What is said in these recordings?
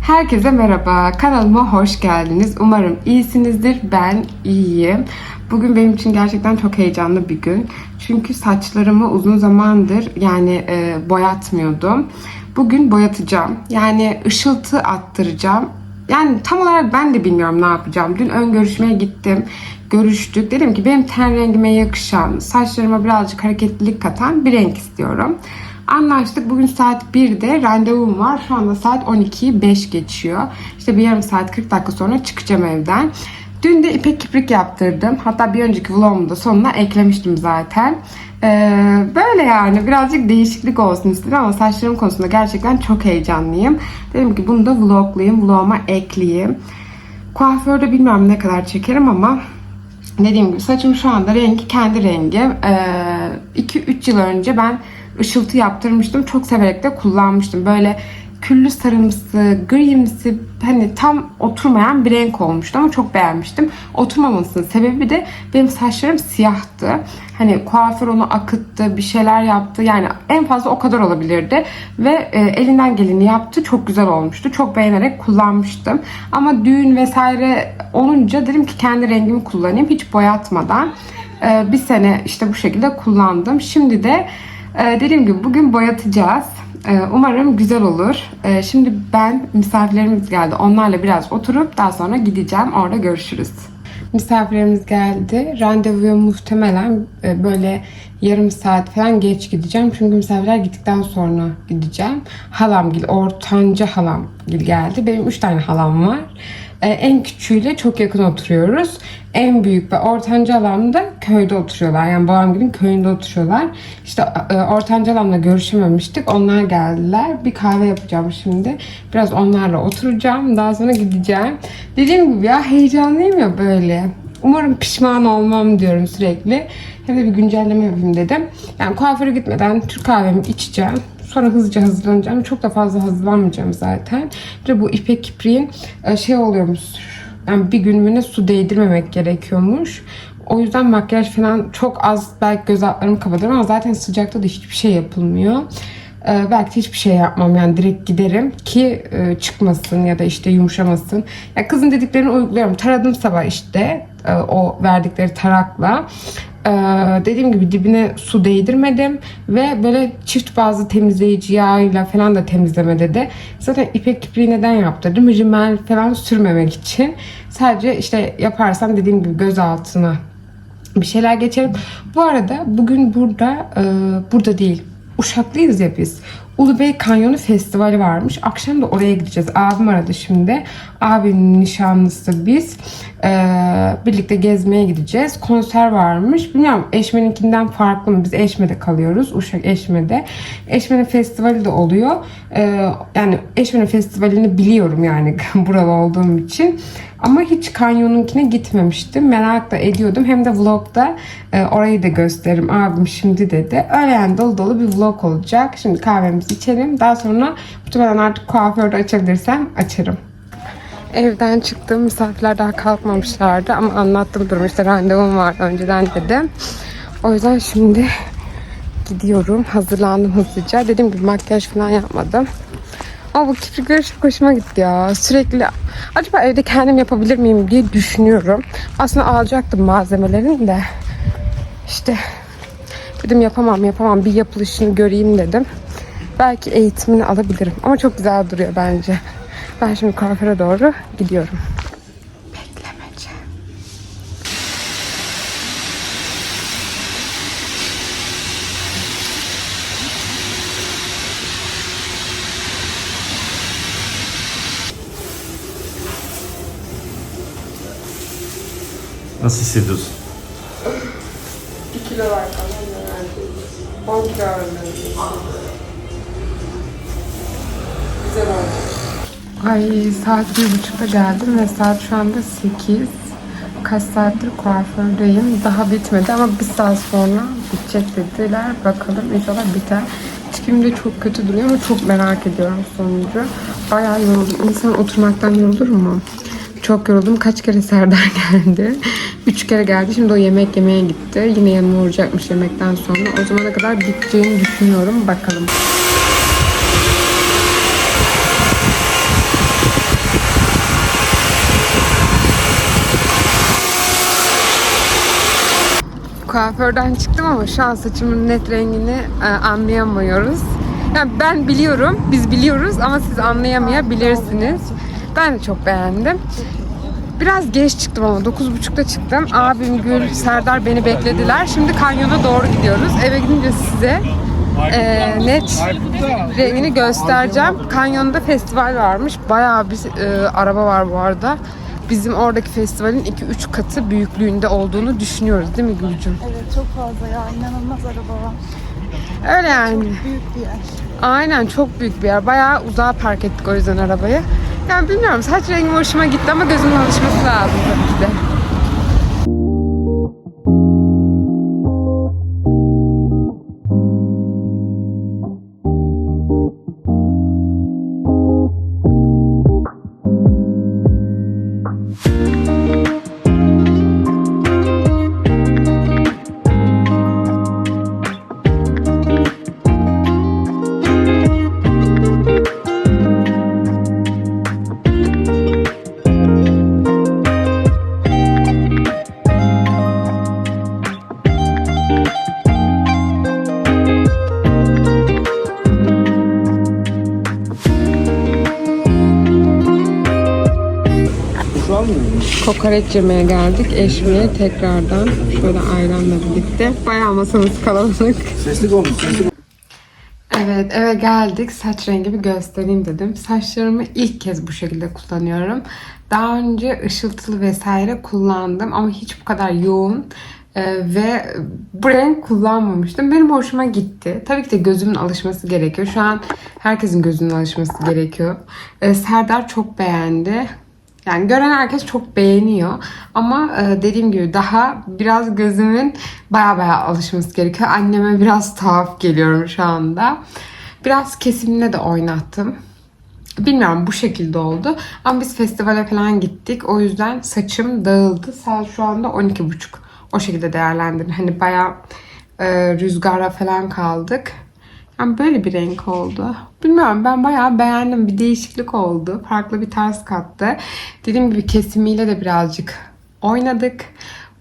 Herkese merhaba. Kanalıma hoş geldiniz. Umarım iyisinizdir. Ben iyiyim. Bugün benim için gerçekten çok heyecanlı bir gün. Çünkü saçlarımı uzun zamandır yani e, boyatmıyordum. Bugün boyatacağım. Yani ışıltı attıracağım. Yani tam olarak ben de bilmiyorum ne yapacağım. Dün ön görüşmeye gittim. Görüştük. Dedim ki benim ten rengime yakışan, saçlarıma birazcık hareketlilik katan bir renk istiyorum. Anlaştık. Bugün saat 1'de randevum var. Şu anda saat 12'yi 5 geçiyor. İşte bir yarım saat 40 dakika sonra çıkacağım evden. Dün de ipek kiprik yaptırdım. Hatta bir önceki vlogumu da sonuna eklemiştim zaten. Ee, böyle yani birazcık değişiklik olsun istedim ama saçlarım konusunda gerçekten çok heyecanlıyım. Dedim ki bunu da vloglayayım, vloguma ekleyeyim. Kuaförde bilmiyorum ne kadar çekerim ama dediğim gibi saçım şu anda rengi kendi rengim. 2-3 yıl önce ben ışıltı yaptırmıştım. Çok severek de kullanmıştım. Böyle küllü sarımsı, grimsi hani tam oturmayan bir renk olmuştu ama çok beğenmiştim. Oturmamasının sebebi de benim saçlarım siyahtı. Hani kuaför onu akıttı, bir şeyler yaptı. Yani en fazla o kadar olabilirdi. Ve e, elinden geleni yaptı. Çok güzel olmuştu. Çok beğenerek kullanmıştım. Ama düğün vesaire olunca dedim ki kendi rengimi kullanayım. Hiç boyatmadan. E, bir sene işte bu şekilde kullandım. Şimdi de ee, dediğim gibi bugün boyatacağız. Ee, umarım güzel olur. Ee, şimdi ben misafirlerimiz geldi. Onlarla biraz oturup daha sonra gideceğim. Orada görüşürüz. Misafirlerimiz geldi. Randevuya muhtemelen e, böyle yarım saat falan geç gideceğim. Çünkü misafirler gittikten sonra gideceğim. Halamgil, ortanca halamgil geldi. Benim üç tane halam var. Ee, en küçüğüyle çok yakın oturuyoruz. En büyük ve ortanca halam da köyde oturuyorlar. Yani babamgilin köyünde oturuyorlar. İşte e, ortanca halamla görüşememiştik. Onlar geldiler. Bir kahve yapacağım şimdi. Biraz onlarla oturacağım. Daha sonra gideceğim. Dediğim gibi ya heyecanlıyım ya böyle. Umarım pişman olmam diyorum sürekli. Hem de bir güncelleme yapayım dedim. Yani kuaföre gitmeden Türk kahvemi içeceğim. Sonra hızlıca hazırlanacağım. Çok da fazla hazırlanmayacağım zaten. Bir de bu ipek kipriğin e, şey oluyormuş. Yani bir günlüğüne su değdirmemek gerekiyormuş. O yüzden makyaj falan çok az belki göz altlarımı kapatırım ama zaten sıcakta da hiçbir şey yapılmıyor. Ee, belki de hiçbir şey yapmam yani direkt giderim ki e, çıkmasın ya da işte yumuşamasın. Ya kızın dediklerini uyguluyorum. Taradım sabah işte e, o verdikleri tarakla. Ee, dediğim gibi dibine su değdirmedim ve böyle çift bazı temizleyici yağıyla falan da temizleme dedi. Zaten ipek kipriği neden yaptırdım? Rimel falan sürmemek için. Sadece işte yaparsam dediğim gibi göz altına bir şeyler geçerim. Bu arada bugün burada e, burada değil. Uşaklıyız ya biz. Ulubey Kanyonu Festivali varmış. Akşam da oraya gideceğiz. Abim aradı şimdi. Abinin nişanlısı biz. Ee, birlikte gezmeye gideceğiz. Konser varmış. Bilmiyorum Eşme'ninkinden farklı mı? Biz Eşme'de kalıyoruz. Uşak Eşme'de. Eşme'nin festivali de oluyor. Ee, yani Eşme'nin festivalini biliyorum yani buralı olduğum için. Ama hiç kanyonunkine gitmemiştim. Merak da ediyordum. Hem de vlogda e, orayı da gösteririm. Abim şimdi dedi. Öyle yani dolu dolu bir vlog olacak. Şimdi kahvemizi içelim. Daha sonra muhtemelen artık kuaförde açabilirsem açarım. Evden çıktım. Misafirler daha kalkmamışlardı ama anlattım durumu. İşte randevum var önceden dedim. O yüzden şimdi gidiyorum. Hazırlandım hızlıca. Dediğim gibi makyaj falan yapmadım. Ama bu kiprikleri çok hoşuma gitti ya. Sürekli acaba evde kendim yapabilir miyim diye düşünüyorum. Aslında alacaktım malzemelerini de. İşte dedim yapamam yapamam bir yapılışını göreyim dedim. Belki eğitimini alabilirim. Ama çok güzel duruyor bence. Ben şimdi kuaföre doğru gidiyorum. Beklemece. Nasıl hissediyorsun? 1 kilo var falan 10 kilo Güzel oldu. Ay saat bir buçukta geldim ve saat şu anda 8. Kaç saattir kuafördeyim. Daha bitmedi ama bir saat sonra bitecek dediler. Bakalım inşallah biter. Tipim çok kötü duruyor ama çok merak ediyorum sonucu. Bayağı yoruldum. İnsan oturmaktan yorulur mu? Çok yoruldum. Kaç kere Serdar geldi? Üç kere geldi. Şimdi o yemek yemeye gitti. Yine yanıma uğrayacakmış yemekten sonra. O zamana kadar biteceğini düşünüyorum. Bakalım. Kuaförden çıktım ama şu an saçımın net rengini e, anlayamıyoruz. Yani ben biliyorum, biz biliyoruz ama siz anlayamayabilirsiniz. Ben de çok beğendim. Biraz geç çıktım ama 9.30'da çıktım. Abim Gül, Serdar beni beklediler. Şimdi kanyona doğru gidiyoruz. Eve gidince size e, net rengini göstereceğim. Kanyonda festival varmış. Bayağı bir e, araba var bu arada. Bizim oradaki festivalin 2-3 katı büyüklüğünde olduğunu düşünüyoruz değil mi Gülcüm? Evet çok fazla ya inanılmaz araba var. Öyle yani. Büyük bir yer. Aynen çok büyük bir yer. Bayağı uzağa park ettik o yüzden arabayı. Yani bilmiyorum saç rengim hoşuma gitti ama gözümün alışması lazım tabii ki de. Kokoreç yemeye geldik. Eşmi'ye tekrardan şöyle ayranla birlikte. Bayağı masamız kalabalık. Sesli olmuş, sesli Evet eve geldik. Saç rengimi göstereyim dedim. Saçlarımı ilk kez bu şekilde kullanıyorum. Daha önce ışıltılı vesaire kullandım ama hiç bu kadar yoğun e, ve bu renk kullanmamıştım. Benim hoşuma gitti. Tabii ki de gözümün alışması gerekiyor. Şu an herkesin gözünün alışması gerekiyor. E, Serdar çok beğendi. Yani gören herkes çok beğeniyor. Ama e, dediğim gibi daha biraz gözümün baya baya alışması gerekiyor. Anneme biraz tuhaf geliyorum şu anda. Biraz kesimle de oynattım. Bilmiyorum bu şekilde oldu. Ama biz festivale falan gittik. O yüzden saçım dağıldı. Saat şu anda 12.30. O şekilde değerlendirin. Hani bayağı e, rüzgara falan kaldık. Yani böyle bir renk oldu. Bilmiyorum ben bayağı beğendim. Bir değişiklik oldu. Farklı bir tarz kattı. Dediğim gibi kesimiyle de birazcık oynadık.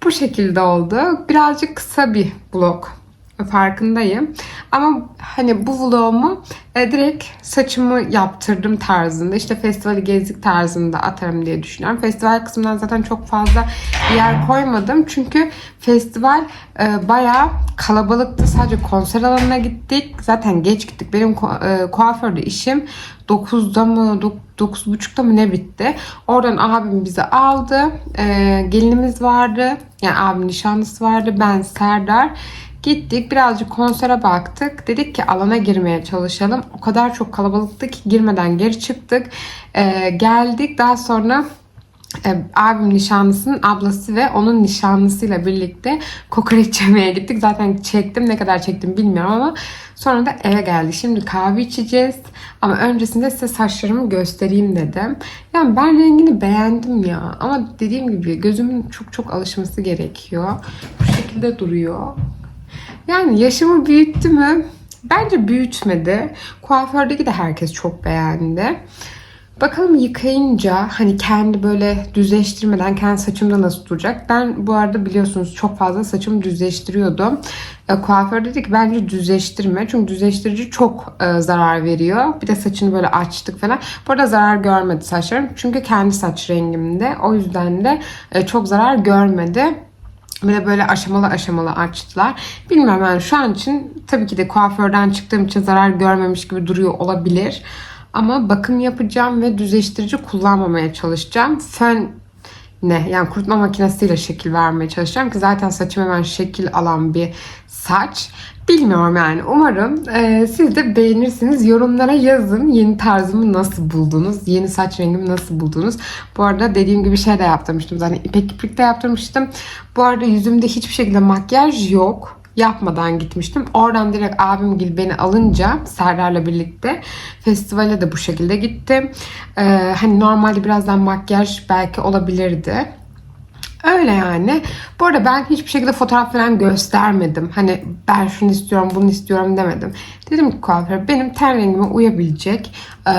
Bu şekilde oldu. Birazcık kısa bir vlog. Farkındayım. Ama hani bu vlogumu e, direkt saçımı yaptırdım tarzında. işte festivali gezdik tarzında atarım diye düşünüyorum. Festival kısmından zaten çok fazla yer koymadım. Çünkü festival e, bayağı kalabalıktı. Sadece konser alanına gittik. Zaten geç gittik. Benim e, kuaförde işim 9'da mı 9.30'da mı ne bitti. Oradan abim bizi aldı. E, gelinimiz vardı. Yani abim nişanlısı vardı. Ben Serdar. Gittik birazcık konsere baktık. Dedik ki alana girmeye çalışalım. O kadar çok kalabalıktı ki girmeden geri çıktık. Ee, geldik daha sonra e, abim nişanlısının ablası ve onun nişanlısıyla birlikte kokoreç yemeye gittik. Zaten çektim ne kadar çektim bilmiyorum ama sonra da eve geldik. Şimdi kahve içeceğiz ama öncesinde size saçlarımı göstereyim dedim. Yani ben rengini beğendim ya ama dediğim gibi gözümün çok çok alışması gerekiyor. Bu şekilde duruyor. Yani yaşımı büyüttü mü? Bence büyütmedi. Kuafördeki de herkes çok beğendi. Bakalım yıkayınca hani kendi böyle düzleştirmeden kendi saçımda nasıl duracak? Ben bu arada biliyorsunuz çok fazla saçımı düzleştiriyordum. E, kuaför dedi ki bence düzleştirme. Çünkü düzleştirici çok e, zarar veriyor. Bir de saçını böyle açtık falan. Bu arada zarar görmedi saçlarım. Çünkü kendi saç rengimde. O yüzden de e, çok zarar görmedi. Bir de böyle aşamalı aşamalı açtılar. Bilmiyorum yani şu an için tabii ki de kuaförden çıktığım için zarar görmemiş gibi duruyor olabilir. Ama bakım yapacağım ve düzleştirici kullanmamaya çalışacağım. Fön ne? Yani kurutma makinesiyle şekil vermeye çalışacağım ki zaten saçım hemen şekil alan bir saç. Bilmiyorum yani. Umarım e, siz de beğenirsiniz. Yorumlara yazın. Yeni tarzımı nasıl buldunuz? Yeni saç rengimi nasıl buldunuz? Bu arada dediğim gibi şey de yaptırmıştım. Zaten ipek iplik de yaptırmıştım. Bu arada yüzümde hiçbir şekilde makyaj yok yapmadan gitmiştim. Oradan direkt abim gibi beni alınca Serdar'la birlikte festivale de bu şekilde gittim. Ee, hani normalde birazdan makyaj belki olabilirdi. Öyle yani. Bu arada ben hiçbir şekilde fotoğraf falan göstermedim. Hani ben şunu istiyorum, bunu istiyorum demedim. Dedim ki kuaföre benim ten rengime uyabilecek eee,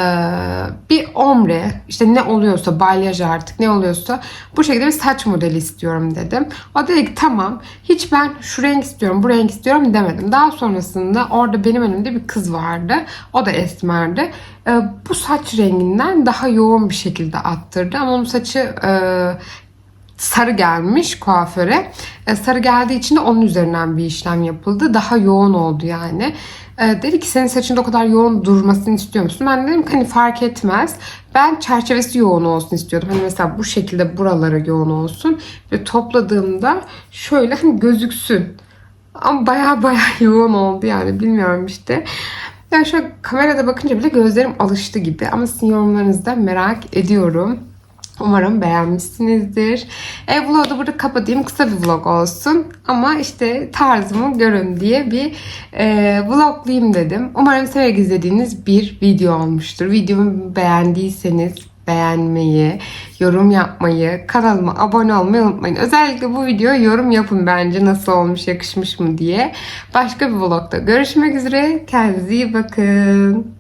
bir ombre, işte ne oluyorsa, balyaj artık ne oluyorsa bu şekilde bir saç modeli istiyorum dedim. O dedi ki tamam hiç ben şu renk istiyorum, bu renk istiyorum demedim. Daha sonrasında orada benim önümde bir kız vardı. O da esmerdi. Eee, bu saç renginden daha yoğun bir şekilde attırdı. Ama onun saçı eee sarı gelmiş kuaföre. E, sarı geldiği için de onun üzerinden bir işlem yapıldı. Daha yoğun oldu yani. E, dedi ki senin saçında o kadar yoğun durmasını istiyor musun? Ben dedim ki hani fark etmez. Ben çerçevesi yoğun olsun istiyordum. Hani mesela bu şekilde buralara yoğun olsun. Ve topladığımda şöyle hani gözüksün. Ama baya baya yoğun oldu yani bilmiyorum işte. Yani şöyle kamerada bakınca bile gözlerim alıştı gibi. Ama sizin yorumlarınızı da merak ediyorum. Umarım beğenmişsinizdir. E, vlogu da burada kapatayım. Kısa bir vlog olsun. Ama işte tarzımı görün diye bir e, vloglayayım dedim. Umarım severek izlediğiniz bir video olmuştur. Videomu beğendiyseniz beğenmeyi, yorum yapmayı, kanalıma abone olmayı unutmayın. Özellikle bu videoya yorum yapın bence nasıl olmuş, yakışmış mı diye. Başka bir vlogda görüşmek üzere. Kendinize iyi bakın.